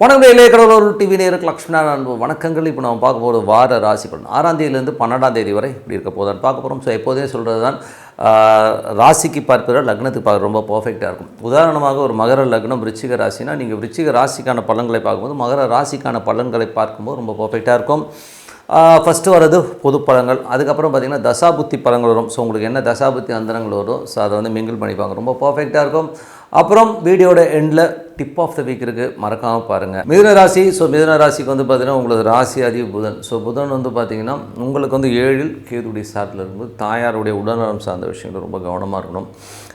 வணக்கம் இளைய கடவுள் டிவி நேருக்கு லக்ஷ்மணா அன்பு வணக்கங்கள். இப்போ நம்ம பார்க்க போகிற வார ராசி பலன் ஆறாம் தேதியிலேருந்து பன்னெண்டாம் தேதி வரை இப்படி இருக்க போதான்னு பார்க்க போகிறோம் ஸோ எப்போதே சொல்கிறது தான் ராசிக்கு பார்ப்பதை லக்னத்துக்கு பார்க்க ரொம்ப பர்ஃபெக்டாக இருக்கும். உதாரணமாக ஒரு மகர லக்னம் விருச்சிக ராசினா நீங்கள் விருச்சிக ராசிக்கான பலன்களை பார்க்கும்போது மகர ராசிக்கான பலன்களை பார்க்கும்போது ரொம்ப பர்ஃபெக்டாக இருக்கும். ஃபஸ்ட்டு வர்றது பொது பழங்கள் அதுக்கப்புறம் பார்த்திங்கன்னா தசாபுத்தி பழங்கள் வரும். ஸோ உங்களுக்கு என்ன தசாபுத்தி அந்தரங்கள் வரும் ஸோ அதை வந்து மிங்கிள் பண்ணிப்பாங்க. ரொம்ப பர்ஃபெக்டாக இருக்கும். அப்புறம் வீடியோட எண்டில் டிப் ஆஃப் த வீக் இருக்குது மறக்காமல் பாருங்கள் மிதுன ராசி ஸோ மிதுன ராசிக்கு வந்து பார்த்திங்கன்னா உங்களுக்கு ராசி அதிக புதன். ஸோ புதன் வந்து பார்த்திங்கன்னா உங்களுக்கு வந்து ஏழில் கேதுடைய சாட்டில் இருக்கும்போது தாயாருடைய உடல்நலம் சார்ந்த விஷயங்கள் ரொம்ப கவனமாக இருக்கணும்.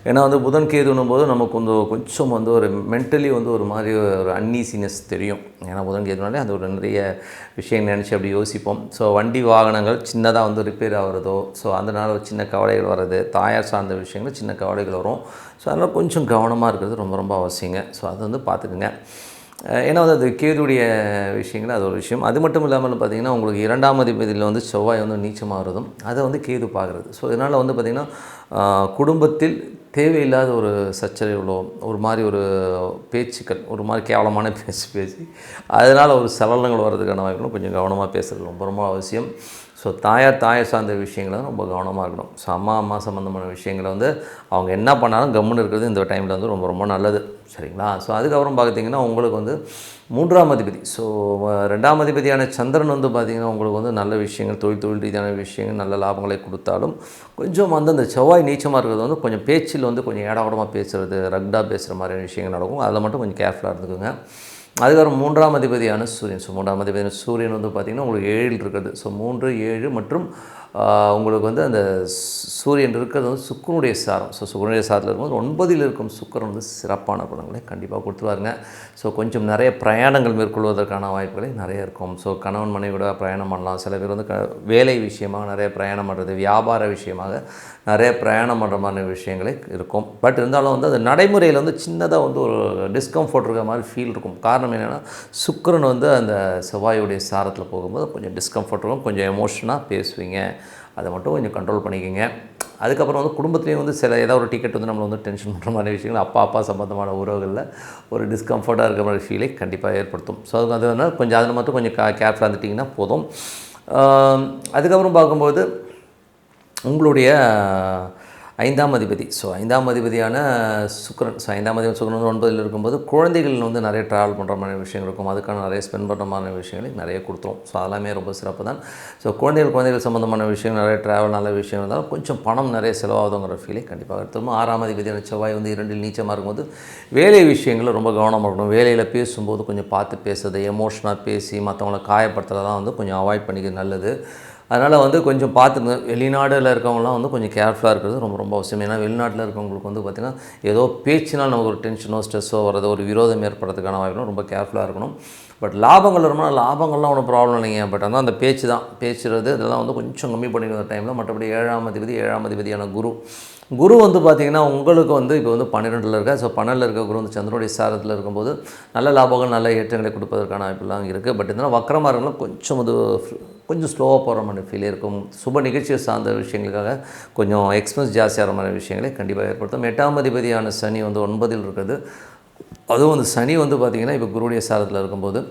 ஏன்னா வந்து புதன் கேதுன்னும் போது நமக்கு வந்து கொஞ்சம் வந்து ஒரு மென்டலி வந்து ஒரு மாதிரி ஒரு அன்னீசினஸ் தெரியும். ஏன்னா புதன் கேதுனாலே அது ஒரு நிறைய விஷயம் நினச்சி அப்படி யோசிப்போம். ஸோ வண்டி வாகனங்கள் சின்னதாக வந்து ரிப்பேர் ஆகிறதோ ஸோ அதனால் ஒரு சின்ன கவலைகள் வர்றது தாயார் சார்ந்த விஷயங்கள் சின்ன கவலைகள் வரும். ஸோ அதனால் கொஞ்சம் கவனமாக இருக்கிறது ரொம்ப ரொம்ப அவசியங்க. ஸோ அதை வந்து பார்த்துக்குங்க. ஏன்னா வந்து அது கேதுடைய விஷயங்கள் அது ஒரு விஷயம். அது மட்டும் இல்லாமல் பார்த்தீங்கன்னா உங்களுக்கு இரண்டாம் அதிபதியில் வந்து செவ்வாய் வந்து நீச்சமாகிறதும் அதை வந்து கேது பார்க்குறது. ஸோ இதனால் வந்து பார்த்திங்கன்னா குடும்பத்தில் தேவையில்லாத ஒரு சச்சரவுகளோ ஒரு மாதிரி ஒரு பேச்சுக்கள் ஒரு மாதிரி கேவலமான பேச்சு பேசி அதனால் ஒரு சலனங்கள் வர்றதுக்கான வாய்ப்புகளும் கொஞ்சம் கவனமாக பேசுகிறது ரொம்ப ரொம்ப அவசியம். ஸோ தாயார் தாயை சார்ந்த விஷயங்களை தான் ரொம்ப கவனமாக இருக்கணும். ஸோ அம்மா அம்மா சம்மந்தமான விஷயங்களை வந்து அவங்க என்ன பண்ணாலும் கம்முன்னு இருக்கிறது இந்த டைமில் வந்து ரொம்ப ரொம்ப நல்லது. சரிங்களா? ஸோ அதுக்கப்புறம் பார்த்தீங்கன்னா உங்களுக்கு வந்து மூன்றாம் அதிபதி. ஸோ ரெண்டாம் அதிபதியான சந்திரன் வந்து பார்த்திங்கன்னா உங்களுக்கு வந்து நல்ல விஷயங்கள் தொழில் தொழில் ரீதியான விஷயங்கள் நல்ல லாபங்களை கொடுத்தாலும் கொஞ்சம் வந்து அந்த செவ்வாய் நீச்சமாக இருக்கிறது வந்து கொஞ்சம் பேச்சில் வந்து கொஞ்சம் ஏடாகூடமாக பேசுகிறது ரக்டாக பேசுகிற மாதிரியான விஷயங்கள் நடக்கும். அதில் மட்டும் கொஞ்சம் கேர்ஃபுல்லாக இருந்துக்குங்க. அதுக்கப்புறம் மூன்றாம் அதிபதியான சூரியன். ஸோ மூன்றாம் அதிபதியான சூரியன் வந்து பார்த்திங்கன்னா உங்களுக்கு ஏழில் இருக்கிறது. ஸோ மூன்று ஏழு மற்றும் உங்களுக்கு வந்து அந்த சூரியன் இருக்கிறது வந்து சுக்கரனுடைய சாரம். ஸோ சுக்கரனுடைய சாரத்தில் இருக்கும்போது ஒன்பதில் இருக்கும் சுக்கரன் வந்து சிறப்பான குணங்களை கண்டிப்பாக கொடுத்துருவாருங்க. ஸோ கொஞ்சம் நிறைய பிரயாணங்கள் மேற்கொள்வதற்கான வாய்ப்புகளை நிறைய இருக்கும். ஸோ கணவன் மனைவியோட பிரயாணம் பண்ணலாம். சில பேர் வந்து க வேலை விஷயமாக நிறைய பிரயாணம் பண்ணுறது வியாபார விஷயமாக நிறைய பிரயாணம் பண்ணுற மாதிரி விஷயங்களே இருக்கும். பட் இருந்தாலும் வந்து அது நடைமுறையில் வந்து சின்னதாக வந்து ஒரு டிஸ்கம்ஃபர்ட் இருக்கிற மாதிரி ஃபீல் இருக்கும். காரணம் என்னென்னா சுக்கிரன் வந்து அந்த செவ்வாயுடைய சாரத்தில் போகும்போது கொஞ்சம் டிஸ்கம்ஃபர்ட் இருக்கும் கொஞ்சம் எமோஷனாக பேசுவீங்க. அதை மட்டும் கொஞ்சம் கண்ட்ரோல் பண்ணிக்கோங்க. அதுக்கப்புறம் வந்து குடும்பத்துலேயும் வந்து சில ஏதாவது ஒரு டிக்கெட் வந்து நம்மளை வந்து டென்ஷன் பண்ணுற மாதிரி விஷயங்கள் அப்பா அப்பா சம்மந்தமான உறவுகளில் ஒரு டிஸ்கம்ஃபர்ட்டாக இருக்கிற மாதிரி ஃபீலை கண்டிப்பாக ஏற்படுத்தும். ஸோ அது அது கொஞ்சம் அதில் மட்டும் கொஞ்சம் கேர்ஃபுல்லாக இருந்துட்டிங்கன்னா போதும். அதுக்கப்புறம் பார்க்கும்போது உங்களுடைய ஐந்தாம் அதிபதி. ஸோ ஐந்தாம் அதிபதியான சுக்ரன் ஸோ ஐந்தாம் அதிபதி சுக்கிரன் வந்து ஒன்பதில் இருக்கும்போது குழந்தைகள் வந்து நிறைய ட்ராவல் பண்ணுற மாதிரி விஷயங்கள் இருக்கும். அதுக்கான நிறைய ஸ்பெண்ட் பண்ணுற மாதிரி விஷயங்களை நிறைய கொடுத்துரும். ஸோ அதெல்லாமே ரொம்ப சிறப்பு தான். ஸோ குழந்தைகள் குழந்தைகள் சம்மந்தமான விஷயங்கள் நிறைய ட்ராவல் நல்ல விஷயம் இருந்தாலும் கொஞ்சம் பணம் நிறைய செலவாகுதுங்கிற ஃபீலை கண்டிப்பாக எடுத்துரும் ஆறாம் அதிபதியான செவ்வாய் வந்து இரண்டில் நீச்சமாக இருக்கும்போது வேலை விஷயங்களில் ரொம்ப கவனமாக இருக்கணும். வேலையில் பேசும்போது கொஞ்சம் பார்த்து பேசுறது எமோஷனாக பேசி மற்றவங்கள காயப்படுத்துறதெல்லாம் வந்து கொஞ்சம் அவாய்ட் பண்ணிக்கிறது நல்லது. அதனால் வந்து கொஞ்சம் பார்த்துங்க வெளிநாடில் இருக்கவங்களாம் வந்து கொஞ்சம் கேர்ஃபுல்லாக இருக்கிறது ரொம்ப ரொம்ப அவசியம். ஏன்னா வெளிநாட்டில் இருக்கவங்களுக்கு வந்து பார்த்திங்கன்னா ஏதோ பேச்சினால் நமக்கு ஒரு டென்ஷனோ ஸ்ட்ரெஸ்ஸோ வரது ஒரு விரோதம் ஏற்படுறதுக்கான வாய்ப்பு ரொம்ப கேர்ஃபுல்லாக இருக்கணும். பட் லாபங்கள் வருமா லாபங்கள்லாம் ஒன்றும் ப்ராப்ளம் இல்லைங்க. பட் ஆனால் அந்த பேச்சு தான். பேச்சுறது இதெல்லாம் வந்து கொஞ்சம் கம்மி பண்ணிக்கிற டைமில் மற்றபடி ஏழாம் அதிபதி ஏழாம் அதிபதியான குரு குரு வந்து பார்த்திங்கன்னா உங்களுக்கு வந்து இப்போ வந்து பன்னிரெண்டில் இருக்க ஸோ பன்னெண்டில் இருக்க குரு வந்து சந்திரனுடைய சாரத்தில் இருக்கும்போது நல்ல லாபங்கள் நல்ல ஏற்றங்களை கொடுப்பதற்கான வாய்ப்புலாம் இருக்குது பட் இருந்தாலும் வக்கரமாக கொஞ்சம் அது கொஞ்சம் ஸ்லோவாக போகிற மாதிரி ஃபீல் இருக்கும். சுப நிகழ்ச்சியை சார்ந்த விஷயங்களுக்காக கொஞ்சம் எக்ஸ்பென்ஸ் ஜாஸ்தியாகிற மாதிரி விஷயங்களை கண்டிப்பாக ஏற்படுத்தும். எட்டாம் அதிபதியான சனி வந்து ஒன்பதில் இருக்குது அதுவும் வந்து சனி வந்து பார்த்திங்கன்னா இப்போ குருடைய சாரத்தில் இருக்கும்போது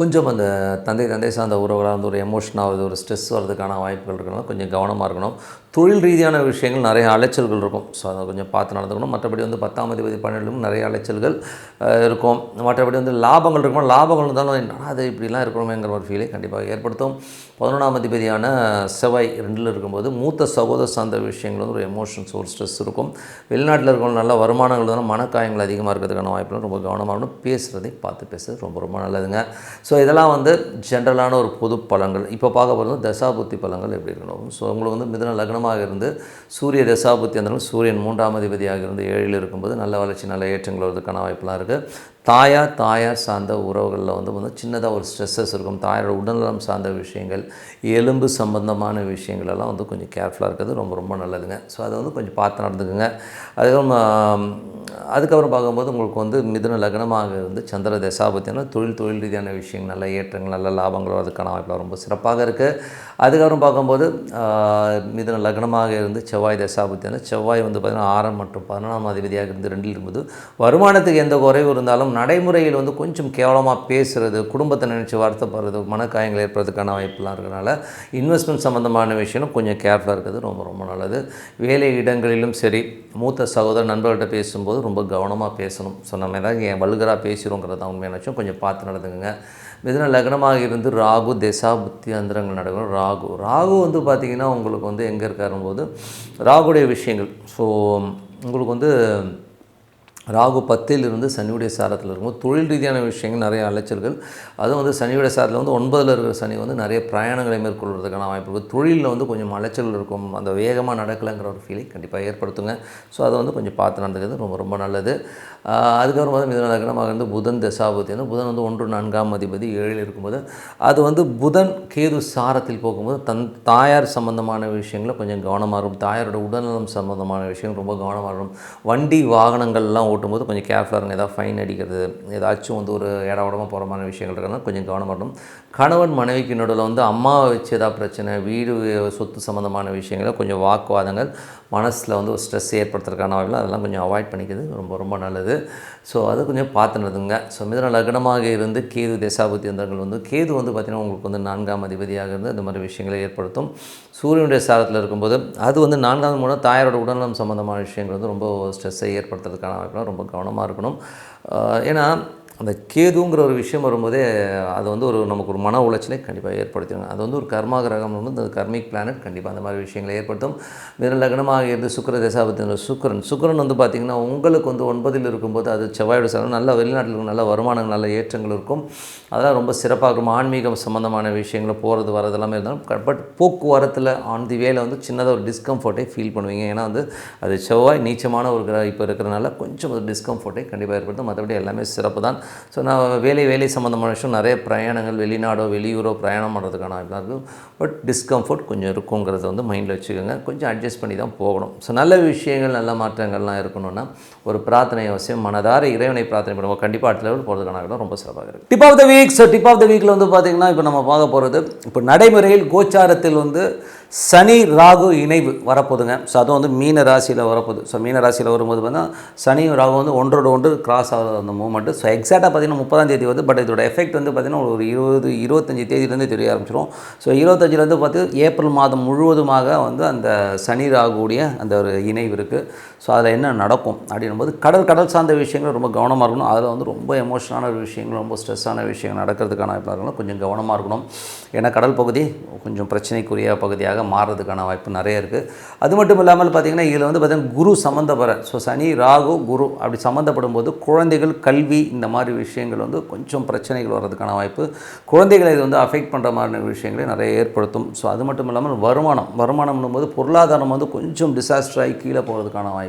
கொஞ்சம் அந்த தந்தை தந்தை சார்ந்த உறவுகளாக வந்து ஒரு எமோஷன் ஆகுது ஒரு ஸ்ட்ரெஸ் வர்றதுக்கான வாய்ப்புகள் இருக்கணும் கொஞ்சம் கவனமாக இருக்கணும். தொழில் ரீதியான விஷயங்கள் நிறைய அலைச்சல்கள் இருக்கும். ஸோ அதை கொஞ்சம் பார்த்து நடந்துக்கணும். மற்றபடி வந்து பத்தாம் அதிபதி பன்னெண்டிலும் நிறைய அலைச்சல்கள் இருக்கும். மற்றபடி வந்து லாபங்கள் இருக்கும்? லாபங்கள் இருந்தாலும் என்னடா அது இப்படிலாம் இருக்கணுமேங்கிற ஒரு ஃபீலை கண்டிப்பாக ஏற்படுத்தும். பதினொன்றாம் அதிபதியான செவ்வாய் ரெண்டில் இருக்கும்போது மூத்த சகோதர சார்ந்த விஷயங்கள் வந்து ஒரு எமோஷன்ஸ் ஒரு ஸ்ட்ரெஸ் இருக்கும். வெளிநாட்டில் இருக்கவங்க நல்ல வருமானங்கள் தான் மனக்காயங்கள் அதிகமாக இருக்கிறதுக்கான வாய்ப்புகள் ரொம்ப கவனமாக இருக்கணும். பேசுகிறதை பார்த்து பேசுறது ரொம்ப ரொம்ப நல்லதுங்க. ஸோ இதெல்லாம் வந்து ஜென்ரலான ஒரு பொது பழங்கள். இப்போ பார்க்க போகிறது தசாபுத்தி பழங்கள் எப்படி இருக்கணும்? ஸோ உங்களுக்கு வந்து மிதன லக்னமாக இருந்து சூரிய தசாபுத்தி இருந்தாலும் சூரியன் மூன்றாம் அதிபதியாக இருந்து ஏழில் இருக்கும்போது நல்ல வளர்ச்சி நல்ல ஏற்றங்கள் வருவதற்கான வாய்ப்பெல்லாம் இருக்குது தாயார் தாயார் சார்ந்த உறவுகளில் வந்து வந்து சின்னதாக ஒரு ஸ்ட்ரெஸ்ஸஸ் இருக்கும். தாயாரோட உடல்நலம் சார்ந்த விஷயங்கள் எலும்பு சம்பந்தமான விஷயங்களெல்லாம் வந்து கொஞ்சம் கேர்ஃபுல்லாக இருக்கிறது ரொம்ப ரொம்ப நல்லதுங்க. ஸோ அதை வந்து கொஞ்சம் பார்த்து நடந்துக்குங்க. அதுக்கப்புறம் அதுக்கப்புறம் பார்க்கும்போது உங்களுக்கு வந்து மிதுன லக்னமாக இருந்து சந்திர தசாபத்தியான தொழில் தொழில் ரீதியான விஷயங்கள் நல்ல ஏற்றங்கள் நல்ல லாபங்கள் வரதுக்கான வாய்ப்பில் ரொம்ப சிறப்பாக இருக்குது அதுக்கப்புறம் பார்க்கும்போது மிதுன லக்னமாக இருந்து செவ்வாய் தசாபத்தியான செவ்வாய் வந்து பார்த்திங்கன்னா ஆறாம் மற்றும் பதினொன்றாம் அதிபதியாக இருந்து ரெண்டில் இருக்கும்போது வருமானத்துக்கு எந்த குறைவு இருந்தாலும் இருக்கும் நடைமுறையில் வந்து கொஞ்சம் கேவலமாக பேசுகிறது குடும்பத்தை நினச்சி வருத்தப்படுறது மனக்காயங்கள் ஏற்படுறதுக்கான வாய்ப்புலாம் இருக்கிறனால இன்வெஸ்ட்மெண்ட் சம்மந்தமான விஷயம் கொஞ்சம் கேர்ஃபுல்லாக இருக்கிறது ரொம்ப ரொம்ப நல்லது. வேலை இடங்களிலும் சரி மூத்த சகோதர நண்பர்கள்ட்ட பேசும்போது ரொம்ப கவனமாக பேசணும். ஸோ நம்ம ஏதாவது என் வல்கராக பேசுகிறோங்கிறத உண்மையான கொஞ்சம் பார்த்து நடந்துங்க மிதன லக்னமாக இருந்து ராகு திசா புத்தி அந்தரங்கள் நடக்கணும் ராகு ராகு வந்து பார்த்திங்கன்னா உங்களுக்கு வந்து எங்கே இருக்காரும்போது ராகுடைய விஷயங்கள். ஸோ உங்களுக்கு வந்து ராகு பத்தில் இருந்து சனியுடைய சாரத்தில் இருக்கும்போது தொழில் ரீதியான விஷயங்கள் நிறைய அலைச்சல்கள். அதுவும் வந்து சனியுடைய சாரத்தில் வந்து ஒன்பதில் இருக்கிற சனி வந்து நிறைய பிரயாணங்களை மேற்கொள்வதற்கான வாய்ப்பு இருக்குது தொழிலில் வந்து கொஞ்சம் அலைச்சல் இருக்கும். அந்த வேகமாக நடக்கலைங்கிற ஒரு ஃபீலிங் கண்டிப்பாக ஏற்படுத்துங்க. ஸோ அதை வந்து கொஞ்சம் பார்த்து நடந்துக்கிறது ரொம்ப ரொம்ப நல்லது. அதுக்கப்புறம் வந்து மிதன லக்னமாக வந்து புதன் தசாபதி வந்து புதன் வந்து ஒன்று நான்காம் அதிபதி ஏழில் இருக்கும்போது அது வந்து புதன் கேது சாரத்தில் போகும்போது தன் தாயார் சம்பந்தமான விஷயங்களை கொஞ்சம் கவனமாக இருக்கும். தாயாரோட உடல்நலம் சம்பந்தமான விஷயங்கள் ரொம்ப கவனமாக இருக்கும். வண்டி வாகனங்கள்லாம் ஓட்டும்போது கொஞ்சம் கேர்ஃபுல்லாக இருக்கும் ஏதாவது ஃபைன் அடிக்கிறது ஏதாச்சும் வந்து ஒரு இட உடமாக போகிற மாதிரி விஷயங்கள் இருக்கிறதுனால கொஞ்சம் கவனமாக இருக்கணும். கணவன் மனைவிக்கு நடுவில் வந்து அம்மாவை வச்சு ஏதாவது பிரச்சனை வீடு சொத்து சம்மந்தமான விஷயங்களை கொஞ்சம் வாக்குவாதங்கள் மனசில் வந்து ஒரு ஸ்ட்ரெஸ் ஏற்படுத்துறதுக்கான வாய்ப்பு அதெல்லாம் கொஞ்சம் அவாய்ட் பண்ணிக்கிறது ரொம்ப ரொம்ப நல்லது. ஸோ அது கொஞ்சம் பார்த்துனதுங்க ஸோ மிதன லக்னமாக இருந்து கேது தேசாபுத்தி அந்தர்கள் வந்து கேது வந்து பார்த்திங்கன்னா உங்களுக்கு வந்து நான்காம் அதிபதியாக இருந்து இந்த மாதிரி விஷயங்களை ஏற்படுத்தும். சூரியனுடைய சாரத்தில் இருக்கும்போது அது வந்து நான்காவது மூலம் தாயாரோட உடல்நலம் சம்மந்தமான விஷயங்கள் வந்து ரொம்ப ஸ்ட்ரெஸ்ஸை ஏற்படுத்துறதுக்கான வாய்ப்புலாம் ரொம்ப கவனமாக இருக்கணும். ஏன்னா அந்த கேதுங்கிற ஒரு விஷயம் வரும்போதே அது வந்து ஒரு நமக்கு ஒரு மன உளைச்சலை கண்டிப்பாக ஏற்படுத்திடும். அது வந்து ஒரு கர்மா கிரகம் வந்து அந்த கர்மிக் பிளானட் கண்டிப்பாக அந்த மாதிரி விஷயங்களை ஏற்படுத்தும். மித இருந்து சுக்கர தசாபத்தின சுக்கரன். சுக்கரன் வந்து பார்த்திங்கன்னா உங்களுக்கு வந்து ஒன்பதில் இருக்கும்போது அது செவ்வாயோட செலவு நல்ல வெளிநாட்டில் இருக்கும் நல்ல வருமானங்கள் நல்ல ஏற்றங்கள் இருக்கும். அதெல்லாம் ரொம்ப சிறப்பாக இருக்கும் ஆன்மீகம் சம்மந்தமான விஷயங்கள் போகிறது வரது எல்லாமே இருந்தாலும் பட் போக்குவரத்தில் ஆன் தி வேல வந்து சின்னதாக ஒரு டிஸ்கம்ஃபர்ட்டை ஃபீல் பண்ணுவீங்க. ஏன்னா வந்து அது செவ்வாய் நீச்சமான ஒரு கிரகம் இப்போ இருக்கிறனால கொஞ்சம் ஒரு டிஸ்கம்ஃபர்ட்டை கண்டிப்பாக ஏற்படுத்தும். மற்றபடி எல்லாமே சிறப்பு தான் ஸோ நான் வேலை வேலை சம்மந்தமான விஷயம் நிறைய பிரயாணங்கள் வெளிநாடோ வெளியூரோ பிரயாணம் பண்ணுறதுக்கான வாய்ப்புலாம் இருக்கும். பட் டிஸ்கம்ஃபர்ட் கொஞ்சம் இருக்குங்கிறத வந்து மைண்டில் வச்சுக்கோங்க. கொஞ்சம் அட்ஜஸ்ட் பண்ணி தான் போகணும். ஸோ நல்ல விஷயங்கள் நல்ல மாற்றங்கள்லாம் இருக்கணும்னா ஒரு பிரார்த்தனை அவசியம் மனதார இறைவனை பிரார்த்தனை பண்ணுவோம். கண்டிப்பாக அடுத்த லெவல் போகிறதுக்கான ரொம்ப சிறப்பாக இருக்குது tip of the week so tip of the வீக்கில் வந்து பார்த்திங்கன்னா இப்போ நம்ம பார்க்க போகிறது இப்போ நடைமுறையில் கோச்சாரத்தில் வந்து சனி ராகு இணைவு வரப்போதுங்க ஸோ அதுவும் வந்து மீன ராசியில் வரப்போகுது. ஸோ மீன ராசியில் வரும்போது பார்த்தீங்கன்னா சனி ராகு வந்து ஒன்றோட ஒன்று கிராஸ் ஆகிற அந்த மூமெண்ட்டு ஸோ எக்ஸாக்டாக பார்த்தீங்கன்னா முப்பதாம் தேதி வந்து பட் இதோட எஃபெக்ட் வந்து பார்த்திங்கன்னா ஒரு இருபது இருபத்தஞ்சி தேதியிலேருந்து தெரிய ஆரம்பிச்சிடும் ஸோ இருபத்தஞ்சிலேருந்து பார்த்து ஏப்ரல் மாதம் முழுவதுமாக வந்து அந்த சனி ராகுடைய அந்த ஒரு இணைவு இருக்குது ஸோ அதில் என்ன நடக்கும் அப்படின்னும்போது கடல் கடல் சார்ந்த விஷயங்கள் ரொம்ப கவனமாக இருக்கணும். அதில் வந்து ரொம்ப எமோஷனான விஷயங்கள் ரொம்ப ஸ்ட்ரெஸ்ஸான விஷயங்கள் நடக்கிறதுக்கான வாய்ப்பாக இருக்கணும். கொஞ்சம் கவனமாக இருக்கணும். ஏன்னா கடல் பகுதி கொஞ்சம் பிரச்சனைக்குரிய பகுதியாக மாறுறதுக்கான வாய்ப்பு நிறைய இருக்குது அது மட்டும் இல்லாமல் பார்த்திங்கன்னா இதில் வந்து பார்த்திங்கன்னா குரு சம்மந்தப்பட ஸோ சனி ராகு குரு அப்படி சம்மந்தப்படும் போது குழந்தைகள் கல்வி இந்த மாதிரி விஷயங்கள் வந்து கொஞ்சம் பிரச்சனைகள் வர்றதுக்கான வாய்ப்பு. குழந்தைகளை இது வந்து அஃபெக்ட் பண்ணுற மாதிரி விஷயங்களை நிறைய ஏற்படுத்தும். ஸோ அது மட்டும் இல்லாமல் வருமானம் வருமானம்னும் போது பொருளாதாரம் வந்து கொஞ்சம் டிசாஸ்டர் ஆகி கீழே போகிறதுக்கான வாய்ப்பு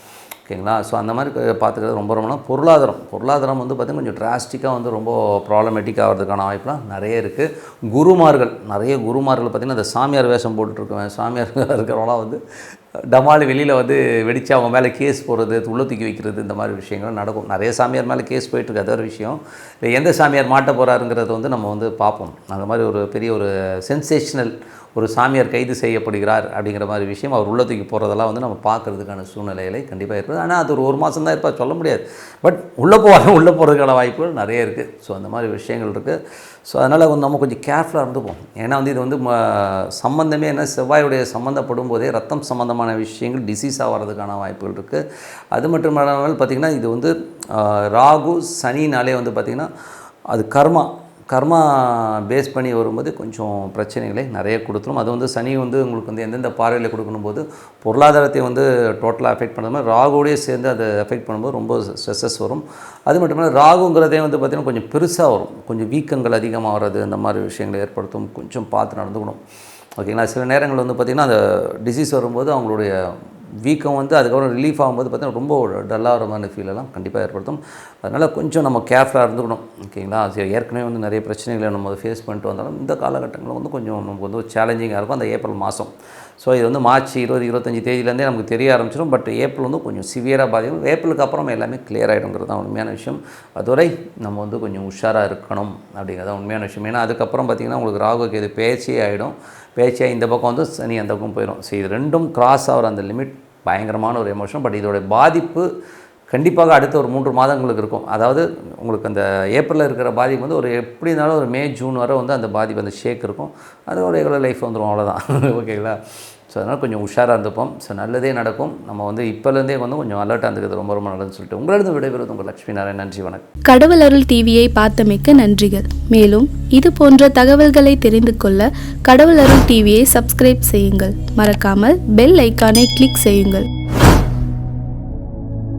ஓகேங்களா? ஸோ அந்த மாதிரி பார்த்துக்கிறது ரொம்ப ரொம்ப பொருளாதாரம். பொருளாதாரம் வந்து பார்த்திங்கன்னா கொஞ்சம் டிராஸ்டிக்காக வந்து ரொம்ப ப்ராப்ளமேட்டிக் ஆகிறதுக்கான வாய்ப்புலாம் நிறைய இருக்குது குருமார்கள். நிறைய குருமார்கள் பார்த்திங்கன்னா அந்த சாமியார் வேஷம் போட்டுட்ருக்கவன் சாமியார் இருக்கிறவங்களாம் வந்து டமால் வெளியில் வந்து வெடித்து அவங்க மேலே கேஸ் போடுறது உள்ள தூக்கி வைக்கிறது இந்த மாதிரி விஷயங்கள் நடக்கும். நிறைய சாமியார் மேலே கேஸ் போயிட்டுருக்கு அது ஒரு விஷயம். இல்லை எந்த சாமியார் மாட்ட போகிறாருங்கிறத வந்து நம்ம வந்து பார்ப்போம். அந்த மாதிரி ஒரு பெரிய ஒரு சென்சேஷனல் ஒரு சாமியார் கைது செய்யப்படுகிறார் அப்படிங்கிற மாதிரி விஷயம் அவர் உள்ளத்துக்கு போகிறதெல்லாம் வந்து நம்ம பார்க்கறதுக்கான சூழ்நிலைகளை கண்டிப்பாக இருக்குது. ஆனால் அது ஒரு ஒரு மாதம் தான் இருப்பா சொல்ல முடியாது. பட் உள்ளே போவாங்க உள்ளே போகிறதுக்கான வாய்ப்புகள் நிறைய இருக்குது ஸோ அந்த மாதிரி விஷயங்கள் இருக்குது ஸோ அதனால் வந்து நம்ம கொஞ்சம் கேர்ஃபுல்லாக இருந்துப்போம். ஏன்னா வந்து இது வந்து ம சம்மந்தமே என்ன செவ்வாயுடைய சம்மந்தப்படும் போதே ரத்தம் சம்மந்தமான விஷயங்கள் டிசீஸ் ஆகிறதுக்கான வாய்ப்புகள் இருக்குது அது மட்டும் இல்லாமல் பார்த்திங்கன்னா இது வந்து ராகு சனினாலே வந்து பார்த்திங்கன்னா அது கர்மா. கர்மா பேஸ் பண்ணி வரும்போது கொஞ்சம் பிரச்சனைகளை நிறைய கொடுத்துரும். அது வந்து சனி வந்து உங்களுக்கு வந்து எந்தெந்த பார்வையில் கொடுக்கணும் போது பொருளாதாரத்தை வந்து டோட்டலாக அஃபெக்ட் பண்ணுற மாதிரி ராகுவோடய சேர்ந்து அதை அஃபெக்ட் பண்ணும்போது ரொம்ப ஸ்ட்ரெஸ்ஸஸ் வரும். அது மட்டும் இல்லாமல் ராகுங்கிறதே வந்து பார்த்திங்கன்னா கொஞ்சம் பெருசாக வரும். கொஞ்சம் வீக்கங்கள் அதிகமாக வர்றது அந்த மாதிரி விஷயங்களை ஏற்படுத்தும். கொஞ்சம் பார்த்து நடந்துக்கணும். ஓகேங்களா? சில நேரங்கள் வந்து பார்த்திங்கன்னா அந்த டிசீஸ் வரும்போது அவங்களுடைய வீக்கம் வந்து அதுக்கப்புறம் ரிலீஃப் ஆகும்போது பார்த்தீங்கன்னா ரொம்ப டல்லாகிற மாதிரி ஃபீலெல்லாம் கண்டிப்பாக ஏற்படுத்தும். அதனால் கொஞ்சம் நம்ம கேர்ஃபுல்லாக இருந்துக்கணும். ஓகேங்களா அது ஏற்கனவே வந்து நிறைய பிரச்சனைகளை நம்ம ஃபேஸ் பண்ணிட்டு வந்தாலும் இந்த காலகட்டங்களில் வந்து கொஞ்சம் நமக்கு வந்து சேலஞ்சிங்காக இருக்கும். அந்த ஏப்ரல் மாதம் ஸோ இது வந்து மார்ச் இருபது இருபத்தஞ்சி தேதியிலேருந்தே நமக்கு தெரிய ஆரம்பிச்சிடும் பட் ஏப்ரல் வந்து கொஞ்சம் சிவியராக பாதிக்கும். ஏப்ரலுக்கு அப்புறம் எல்லாமே கிளியர் ஆகிடுங்கிறது தான் உண்மையான விஷயம். அதுவரை நம்ம வந்து கொஞ்சம் உஷாராக இருக்கணும் அப்படிங்கிறது தான் உண்மையான விஷயம். ஏன்னா அதுக்கப்புறம் பார்த்திங்கன்னா உங்களுக்கு ராகுக்கு இது பேச்சே ஆகிடும் பேச்சியாக இந்த பக்கம் வந்து சனி அந்த பக்கம் போயிடும் ஸோ இது ரெண்டும் கிராஸ் ஆகிற அந்த லிமிட் பயங்கரமான ஒரு எமோஷன் பட் இதோடைய பாதிப்பு கண்டிப்பாக அடுத்த ஒரு மூன்று மாதங்களுக்கு இருக்கும். அதாவது உங்களுக்கு அந்த ஏப்ரலில் இருக்கிற பாதிப்பு வந்து ஒரு எப்படி இருந்தாலும் ஒரு மே ஜூன் வரை வந்து அந்த பாதிப்பு அந்த ஷேக் இருக்கும். அது ஒரு எவ்வளோ லைஃப் வந்துடும் அவ்வளோதான் ஓகேங்களா? ஸோ அதனால் கொஞ்சம் உஷாராக இருந்துப்போம். ஸோ நல்லதே நடக்கும். நம்ம வந்து இப்போலேருந்தே வந்து கொஞ்சம் அலர்ட்டாக இருந்துக்கிறது ரொம்ப ரொம்ப நல்லதுன்னு சொல்லிட்டு உங்களிடம் விடைபெறுவது உங்கள் லட்சுமி நாராயண் நன்றி வணக்கம். கடவுள் அருள் டிவியை பார்த்தமைக்க நன்றிகள். மேலும் இது போன்ற தகவல்களை தெரிந்து கொள்ள கடவுள் அருள் டிவியை சப்ஸ்கிரைப் செய்யுங்கள். மறக்காமல் பெல் ஐக்கானை கிளிக் செய்யுங்கள்.